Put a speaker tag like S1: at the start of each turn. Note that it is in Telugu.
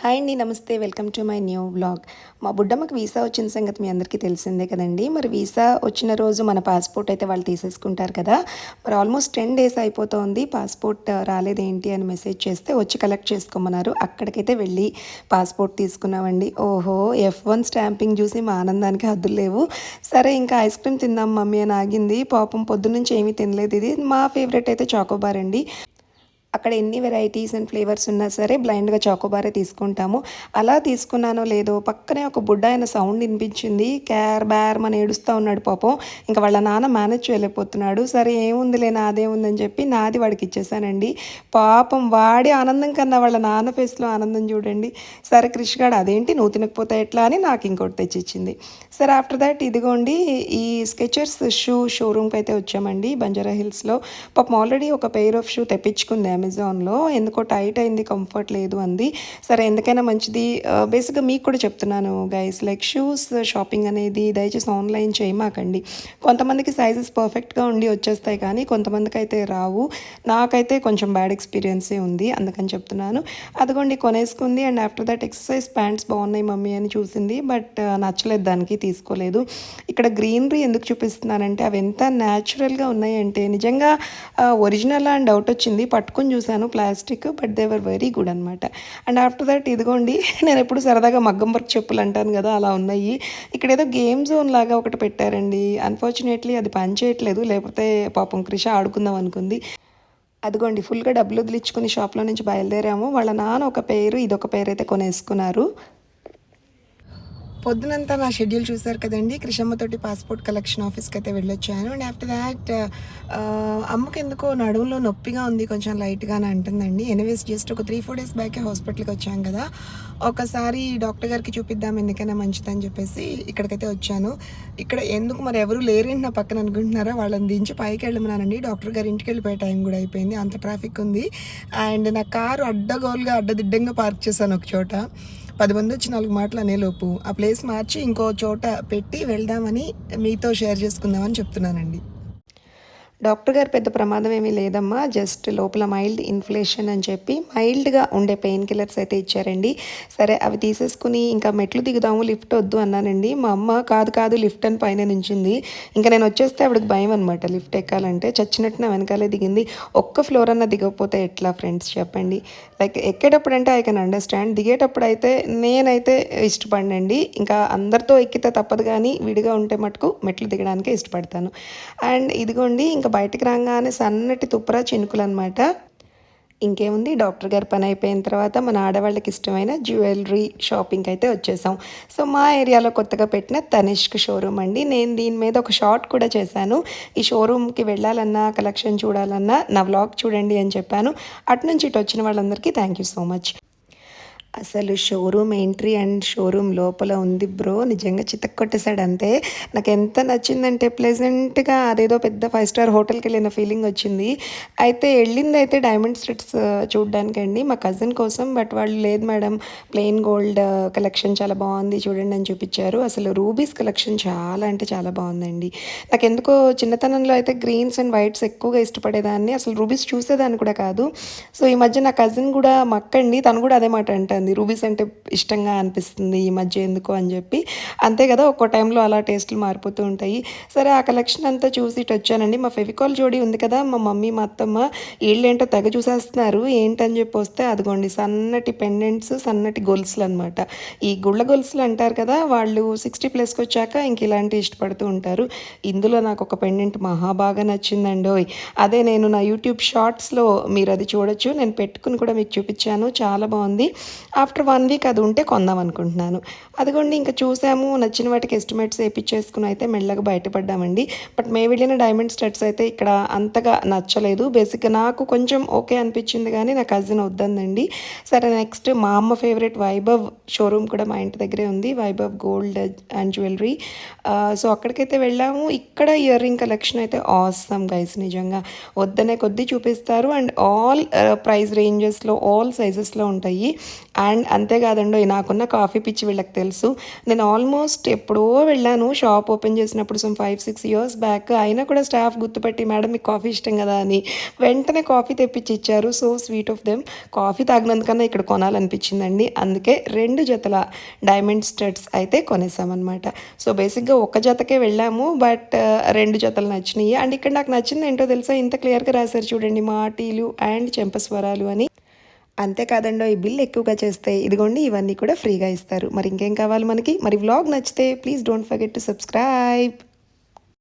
S1: హాయ్ అండి నమస్తే. Welcome to my new blog మా బుడ్డమ్మకి వీసా వచ్చిన సంగతి మీ అందరికీ తెలిసిందే కదండి. మరి వీసా వచ్చిన రోజు మన పాస్పోర్ట్ అయితే వాళ్ళు తీసేసుకుంటారు కదా. మరి ఆల్మోస్ట్ టెన్ డేస్ అయిపోతుంది. పాస్పోర్ట్ రాలేదేంటి అని మెసేజ్ చేస్తే వచ్చి కలెక్ట్ చేసుకోమన్నారు. అక్కడికైతే వెళ్ళి పాస్పోర్ట్ తీసుకున్నామండి. ఓహో ఎఫ్ వన్ స్టాంపింగ్ చూసి మా ఆనందానికి హద్దులు లేవు. సరే ఇంకా ఐస్ క్రీమ్ తిందాం మమ్మీ అని ఆగింది. పాపం పొద్దున్నుంచి ఏమీ తినలేదు ఇది. మా ఫేవరెట్ అయితే చాకోబార్ అండి. అక్కడ ఎన్ని వెరైటీస్ అండ్ ఫ్లేవర్స్ ఉన్నా సరే బ్లైండ్గా చాకోబారే తీసుకుంటాము. అలా తీసుకున్నానో లేదో పక్కనే ఒక బుడ్డ ఆయన సౌండ్ వినిపించింది. క్యార్ బ్యార్ మన ఏడుస్తూ ఉన్నాడు పాపం. ఇంకా వాళ్ళ నాన్న మేనేజ్ చేయలేకపోతున్నాడు. సరే ఏముందిలే నాదే ఉందని చెప్పి నాది వాడికి ఇచ్చేసానండి. పాపం వాడి ఆనందం కన్నా వాళ్ళ నాన్న ఫేస్లో ఆనందం చూడండి. సరే క్రిష్ గాడు అదేంటి? నువ్వు తినకపోతే ఎట్లా అని నాకు ఇంకోటి తెచ్చిచ్చింది. సరే ఆఫ్టర్ దాట్ ఇదిగోండి ఈ స్కెచర్స్ షూ షోరూమ్కి అయితే వచ్చామండి బంజారా హిల్స్లో. పాపం ఆల్రెడీ ఒక పెయిర్ ఆఫ్ షూ తెప్పించుకుందాం అమెజాన్లో. ఎందుకో టైట్ అయింది కంఫర్ట్ లేదు అంది. సరే ఎందుకైనా మంచిది. బేసిక్గా మీకు కూడా చెప్తున్నాను గైస్ లైక్ షూస్ షాపింగ్ అనేది దయచేసి ఆన్లైన్ చేయమాకండి. కొంతమందికి సైజెస్ పర్ఫెక్ట్గా ఉండి వచ్చేస్తాయి కానీ కొంతమందికి అయితే రావు. నాకైతే కొంచెం బ్యాడ్ ఎక్స్పీరియన్సే ఉంది అందుకని చెప్తున్నాను. అదిగోండి కొనేసుకుంది and after that exercise pants బాగున్నాయి మమ్మీ అని చూసింది. బట్ నచ్చలేదు దానికి తీసుకోలేదు. ఇక్కడ గ్రీనరీ ఎందుకు చూపిస్తున్నానంటే అవి ఎంత న్యాచురల్గా ఉన్నాయంటే నిజంగా ఒరిజినల్ అని డౌట్ వచ్చింది. పట్టుకుని చూశాను plastic but they were very good అనమాట అండ్ ఆఫ్టర్ దట్ ఇదిగోండి నేను ఎప్పుడు సరదాగా మగ్గం వర్క్ చెప్పులు అంటాను కదా అలా ఉన్నాయి. ఇక్కడ ఏదో గేమ్ జోన్ లాగా ఒకటి పెట్టారండి. అన్ఫార్చునేట్లీ అది పని చేయట్లేదు లేకపోతే పాపం క్రిష ఆడుకుందాం అనుకుంది. అదిగోండి ఫుల్గా డబ్బులు వదిలించుకుని షాప్లో నుంచి బయలుదేరాము. వాళ్ళ నాన్న ఒక పేరు ఇదొక పేరు అయితే కొనేసుకున్నారు. పొద్దునంతా నా షెడ్యూల్ చూశారు కదండి. కృషమ్మతోటి పాస్పోర్ట్ కలెక్షన్ ఆఫీస్కి అయితే వెళ్ళొచ్చాను. అండ్ ఆఫ్టర్ దాట్ అమ్మకి ఎందుకో నడుములో నొప్పిగా ఉంది కొంచెం లైట్గా అని అంటుందండి. ఎనీవేస్ జస్ట్ ఒక త్రీ ఫోర్ డేస్ బ్యాకే హాస్పిటల్కి వచ్చాం కదా. ఒకసారి డాక్టర్ గారికి చూపిద్దాం ఎందుకైనా మంచిదని చెప్పేసి ఇక్కడికైతే వచ్చాను. ఇక్కడ ఎందుకు మరి ఎవరు లేరేంటి నా పక్కన అనుకుంటున్నారా? వాళ్ళని దించి పైకి వెళ్ళమన్నానండి. డాక్టర్ గారి ఇంటికి వెళ్ళిపోయే టైం కూడా అయిపోయింది. అంత ట్రాఫిక్ ఉంది. అండ్ నా కారు అడ్డగోలుగా అడ్డదిడ్డంగా పార్క్ చేశాను ఒక చోట. పది మంది వచ్చి నాలుగు మాటలు అనేలోపు ఆ ప్లేస్ మార్చి ఇంకో చోట పెట్టి వెళ్దామని మీతో షేర్ చేసుకుందామని చెప్తున్నానండి. డాక్టర్ గారు పెద్ద ప్రమాదం ఏమీ లేదమ్మా. జస్ట్ లోపల మైల్డ్ ఇన్ఫ్లేషన్ అని చెప్పి మైల్డ్గా ఉండే పెయిన్ కిల్లర్స్ అయితే ఇచ్చారండి. సరే అవి తీసేసుకుని ఇంకా మెట్లు దిగుదాము లిఫ్ట్ వద్దు అన్నానండి. మా అమ్మ కాదు కాదు లిఫ్ట్ అని పైన నుంచింది. ఇంకా నేను వచ్చేస్తే ఆవిడకి భయం అనమాట లిఫ్ట్ ఎక్కాలంటే చచ్చినట్టు నా వెనకాలే దిగింది. ఒక్క ఫ్లోర్ అన్న దిగకపోతే ఎట్లా ఫ్రెండ్స్ చెప్పండి? లైక్ ఎక్కేటప్పుడు అంటే ఐ కెన్ అండర్స్టాండ్. దిగేటప్పుడు అయితే నేనైతే ఇష్టపడినండి. ఇంకా అందరితో ఎక్కితే తప్పదు కానీ విడిగా ఉంటే మటుకు మెట్లు దిగడానికే ఇష్టపడతాను. అండ్ ఇదిగోండి ఇంకా బయటికి రాగానే సన్నటి తుప్పరా చినుకులు అనమాట ఇంకేముంది? డాక్టర్ గారి పని అయిపోయిన తర్వాత మన ఆడవాళ్ళకి ఇష్టమైన జ్యువెలరీ షాపింగ్ అయితే వచ్చేసాం. సో మా ఏరియాలో కొత్తగా పెట్టిన తనిష్క్ షోరూమ్ అండి. నేను దీని మీద ఒక షార్ట్ కూడా చేశాను. ఈ షోరూమ్కి వెళ్ళాలన్నా కలెక్షన్ చూడాలన్నా నా వ్లాగ్ చూడండి అని చెప్పాను. అటు నుంచి ఇటు వచ్చిన వాళ్ళందరికీ థ్యాంక్ యూ సో మచ్. అసలు షోరూమ్ ఎంట్రీ అండ్ షోరూమ్ లోపల ఉంది బ్రో. నిజంగా చితక్ కొట్టేశాడు అంతే. నాకు ఎంత నచ్చిందంటే ప్లెజెంట్గా అదేదో పెద్ద ఫైవ్ స్టార్ హోటల్కి వెళ్ళిన ఫీలింగ్ వచ్చింది. అయితే వెళ్ళింది అయితే డైమండ్ స్ట్రిట్స్ చూడడానికండి మా కజిన్ కోసం బట్ వాళ్ళు లేదు మేడం ప్లెయిన్ గోల్డ్ కలెక్షన్ చాలా బాగుంది చూడండి అని చూపించారు. అసలు రూబీస్ కలెక్షన్ చాలా అంటే చాలా బాగుందండి. నాకు ఎందుకో చిన్నతనంలో అయితే గ్రీన్స్ అండ్ వైట్స్ ఎక్కువగా ఇష్టపడేదాన్ని. అసలు రూబీస్ చూసేదాన్ని కూడా కాదు. సో ఈ మధ్య నా కజిన్ కూడా మక్కండి తను కూడా అదే మాట అంటుంది. రూబీస్ అంటే ఇష్టంగా అనిపిస్తుంది. ఈ మధ్య ఎందుకు అని చెప్పి. అంతే కదా ఒక్కో టైంలో అలా టేస్ట్లు మారిపోతూ ఉంటాయి. సరే ఆ కలెక్షన్ అంతా చూసి వచ్చానండి. మా ఫెవికాల్ జోడీ ఉంది కదా మా మమ్మీ మా అత్తమ్మ వీళ్ళేంటో తెగ చూసేస్తున్నారు. ఏంటని చెప్పి వస్తే అదిగోండి సన్నటి పెండెంట్స్ సన్నటి గొలుసులు అనమాట ఈ గుళ్ళ గొలుసులు అంటారు కదా వాళ్ళు సిక్స్టీ ప్లస్కి వచ్చాక ఇంక ఇలాంటివి ఇష్టపడుతూ ఉంటారు. ఇందులో నాకు ఒక పెండెంట్ మహా బాగా నచ్చిందండి. ఓయ్ అదే నేను నా యూట్యూబ్ షార్ట్స్లో మీరు అది చూడొచ్చు. నేను పెట్టుకుని కూడా మీకు చూపించాను. చాలా బాగుంది. ఆఫ్టర్ వన్ వీక్ అది ఉంటే కొందాం అనుకుంటున్నాను. అదిగోండి ఇంకా చూసాము నచ్చిన వాటికి ఎస్టిమేట్స్ వేయించేసుకుని అయితే మెల్లగా బయటపడ్డామండి. బట్ మే వెళ్ళిన డైమండ్ స్టడ్స్ అయితే ఇక్కడ అంతగా నచ్చలేదు. బేసిక్గా నాకు కొంచెం ఓకే అనిపించింది కానీ నా కజిన్ వద్దందండి. సరే నెక్స్ట్ మా అమ్మ ఫేవరెట్ వైభవ్ షోరూమ్ కూడా మా ఇంటి దగ్గరే ఉంది. Vaibhav gold and jewellery so అక్కడికైతే వెళ్ళాము. ఇక్కడ ఇయర్ రింగ్ కలెక్షన్ అయితే ఆసమ్ గైస్ నిజంగా. వద్దనే కొద్దీ చూపిస్తారు. అండ్ ఆల్ ప్రైస్ రేంజెస్లో ఆల్ సైజెస్లో ఉంటాయి. అండ్ అంతేకాదండి నాకున్న కాఫీ పిచ్చి వీళ్ళకి తెలుసు. నేను ఆల్మోస్ట్ ఎప్పుడో వెళ్ళాను షాప్ ఓపెన్ చేసినప్పుడు some five six years back అయినా కూడా స్టాఫ్ గుర్తుపెట్టి మేడం మీకు కాఫీ ఇష్టం కదా అని వెంటనే కాఫీ తెప్పించి ఇచ్చారు. So sweet of them coffee తాగినందుకన్నా ఇక్కడ కొనాలనిపించిందండి. అందుకే రెండు జతల డైమండ్ స్టడ్స్ అయితే కొనేసామన్నమాట. సో బేసిక్గా ఒక జతకే వెళ్ళాము బట్ రెండు జతలు నచ్చినాయి. అండ్ ఇక్కడ నాకు నచ్చింది ఏంటో తెలుసా? ఇంత క్లియర్గా రాశారు చూడండి మాటీలు అండ్ చెంపస్వరాలు అని. అంతేకాదండో ఈ బిల్ ఎక్కువగా చేస్తే ఇదిగోండి ఇవన్నీ కూడా ఫ్రీగా ఇస్తారు. మరి ఇంకేం కావాలి మనకి? మరి వ్లాగ్ నచ్చితే please don't forget to subscribe.